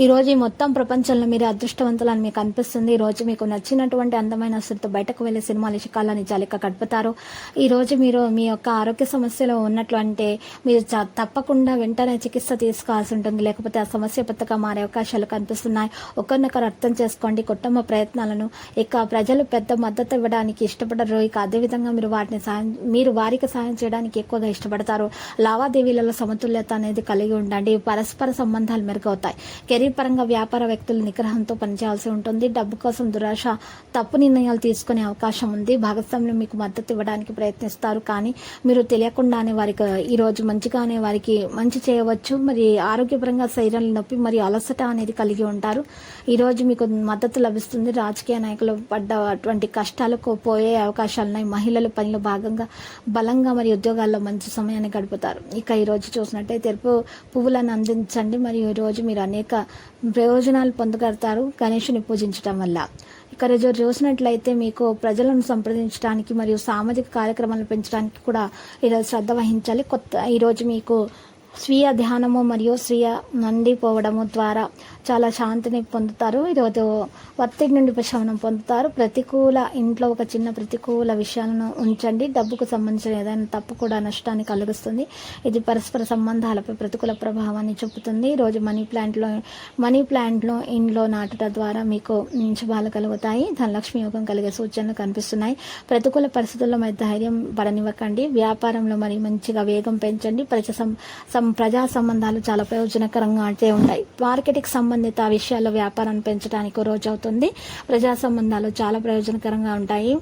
ఈరోజు ఈ మొత్తం ప్రపంచంలో మీరు అదృష్టవంతులని మీకు అనిపిస్తుంది. ఈ రోజు మీకు నచ్చినటువంటి అందమైన అసలుతో బయటకు వెళ్ళే సినిమాలు ఇషకాలని జాలిక గడుపుతారు. ఈరోజు మీరు మీ యొక్క ఆరోగ్య సమస్యలో ఉన్నట్లు అంటే మీరు చ- తప్పకుండా వెంటనే చికిత్స తీసుకోవాల్సి ఉంటుంది. లేకపోతే ఆ సమస్య పెద్దగా మారే అవకాశాలు కనిపిస్తున్నాయి. ఒకరినొకరు అర్థం చేసుకోండి. కుటుంబ ప్రయత్నాలను ఇక ప్రజలు పెద్ద మద్దతు ఇవ్వడానికి ఇష్టపడరు. ఇక అదేవిధంగా మీరు వాటిని సాయం మీరు వారికి సాయం చేయడానికి ఎక్కువగా ఇష్టపడతారు. లావాదేవీలలో సమతుల్యత అనేది కలిగి ఉండండి. పరస్పర సంబంధాలు మెరుగవుతాయి. కెరీర్ పరంగా వ్యాపార వ్యక్తులు నిగ్రహంతో పనిచేయాల్సి ఉంటుంది. డబ్బు కోసం దురాశ తప్పు నిర్ణయాలు తీసుకునే అవకాశం ఉంది. భాగస్వాములు మీకు మద్దతు ఇవ్వడానికి ప్రయత్నిస్తారు. కానీ మీరు తెలియకుండానే వారికి ఈరోజు మంచిగానే వారికి మంచి చేయవచ్చు. మరి ఆరోగ్యపరంగా శరీరంలో నొప్పి మరియు అలసట అనేది కలిగి ఉంటారు. ఈరోజు మీకు మద్దతు లభిస్తుంది. రాజకీయ నాయకులు పడ్డటువంటి కష్టాలకు పోయే అవకాశాలు ఉన్నాయి. మహిళలు పనిలో భాగంగా బలంగా మరియు ఉద్యోగాల్లో మంచి సమయాన్ని గడుపుతారు. ఇక ఈరోజు చూసినట్టయితే ఎరుపు పువ్వులను అందించండి. మరియు ఈ రోజు మీరు అనేక ప్రయోజనాలు పొందగలుగుతారు గణేషుని పూజించడం వల్ల. ఇక రోజు చూసినట్లయితే మీకు ప్రజలను సంప్రదించడానికి మరియు సామాజిక కార్యక్రమాలను పెంచడానికి కూడా ఈరోజు శ్రద్ధ వహించాలి. కొత్త ఈరోజు మీకు స్వీయ ధ్యానము మరియు స్వీయ నండిపోవడము ద్వారా చాలా శాంతిని పొందుతారు. ఈరోజు ఒత్తిడి నుండి ఉపశమనం పొందుతారు. ప్రతికూల ఇంట్లో ఒక చిన్న ప్రతికూల విషయాలను ఉంచండి. డబ్బుకు సంబంధించిన ఏదైనా తప్పు కూడా నష్టాన్ని కలిగిస్తుంది. ఇది పరస్పర సంబంధాలపై ప్రతికూల ప్రభావాన్ని చూపుతుంది. ఈరోజు మనీ ప్లాంట్లో మనీ ప్లాంట్లో ఇంట్లో నాటడం ద్వారా మీకు శుభాలు కలుగుతాయి. ధనలక్ష్మి యోగం కలిగే సూచనలు కనిపిస్తున్నాయి. ప్రతికూల పరిస్థితుల్లో మరి ధైర్యం పడనివ్వకండి. వ్యాపారంలో మరి మంచిగా వేగం పెంచండి. ప్రజా ప్రజా సంబంధాలు చాలా ప్రయోజనకరంగా అయితే ఉంటాయి. మార్కెట్కి సంబంధిత విషయాల్లో వ్యాపారాన్ని పెంచడానికి రోజు అవుతుంది ప్రజా సంబంధాలు చాలా ప్రయోజనకరంగా ఉంటాయి.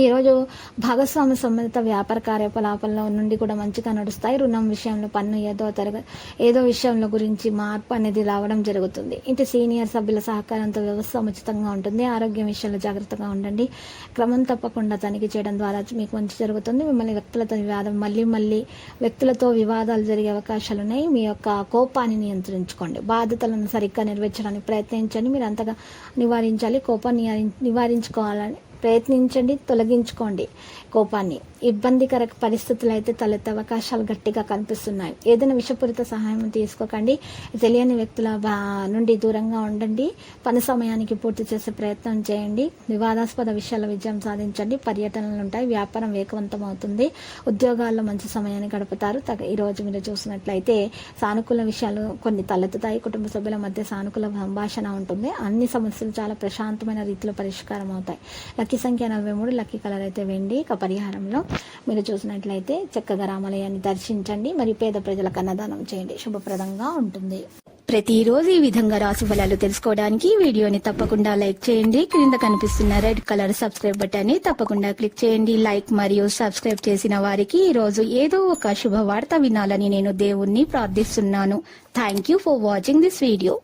ఈరోజు భాగస్వామ్య సంబంధిత వ్యాపార కార్యకలాపాల్లో నుండి కూడా మంచిగా నడుస్తాయి. రుణం విషయంలో పన్ను ఏదో తరగ ఏదో విషయంలో గురించి మార్పు అనేది రావడం జరుగుతుంది. ఇంటి సీనియర్ సభ్యుల సహకారంతో వ్యవస్థ ఉచితంగా ఉంటుంది. ఆరోగ్యం విషయంలో జాగ్రత్తగా ఉండండి. క్రమం తప్పకుండా తనిఖీ చేయడం ద్వారా మీకు మంచి జరుగుతుంది. మిమ్మల్ని వ్యక్తులతో వివాదం మళ్ళీ మళ్ళీ వ్యక్తులతో వివాదాలు జరిగే అవకాశాలు ఉన్నాయి. మీ యొక్క కోపాన్ని నియంత్రించుకోండి. బాధ్యతలను సరిగ్గా నెరవేర్చడానికి ప్రయత్నించండి. మీరు అంతగా నివారించాలి. కోపాన్ని నివారించుకోవాలని ప్రయత్నించండి తొలగించుకోండి కోపాన్ని. ఇబ్బందికర పరిస్థితులు అయితే తలెత్తే అవకాశాలు గట్టిగా కనిపిస్తున్నాయి. ఏదైనా విషపూరిత సహాయం తీసుకోకండి. తెలియని వ్యక్తుల నుండి దూరంగా ఉండండి. పని సమయానికి పూర్తి చేసే ప్రయత్నం చేయండి. వివాదాస్పద విషయాల విజయం సాధించండి. పర్యటనలు ఉంటాయి. వ్యాపారం వేగవంతం అవుతుంది ఉద్యోగాల్లో మంచి సమయాన్ని గడుపుతారు. తగ- ఈ రోజు మీరు చూసినట్లయితే సానుకూల విషయాలు కొన్ని తలెత్తుతాయి. కుటుంబ సభ్యుల మధ్య సానుకూల సంభాషణ ఉంటుంది. అన్ని సమస్యలు చాలా ప్రశాంతమైన రీతిలో పరిష్కారం అవుతాయి లక్కీ సంఖ్య నలభై మూడు లక్కీ కలర్ అయితే వెండి ఇక పరిహారంలో మీరు చూసినట్లయితే చక్కగా రామాలయాన్ని దర్శించండి మరియు పేద ప్రజలకు అన్నదానం చేయండి. శుభప్రదంగా ఉంటుంది. ప్రతిరోజు ఈ విధంగా రాశి ఫలాలు తెలుసుకోవడానికి వీడియోని తప్పకుండా లైక్ చేయండి. క్రింద కనిపిస్తున్న రెడ్ కలర్ సబ్స్క్రైబ్ బటన్ని తప్పకుండా క్లిక్ చేయండి. లైక్ మరియు సబ్స్క్రైబ్ చేసిన వారికి ఈ రోజు ఏదో ఒక శుభవార్త వినాలని నేను దేవుణ్ణి ప్రార్థిస్తున్నాను. Thank you for watching this video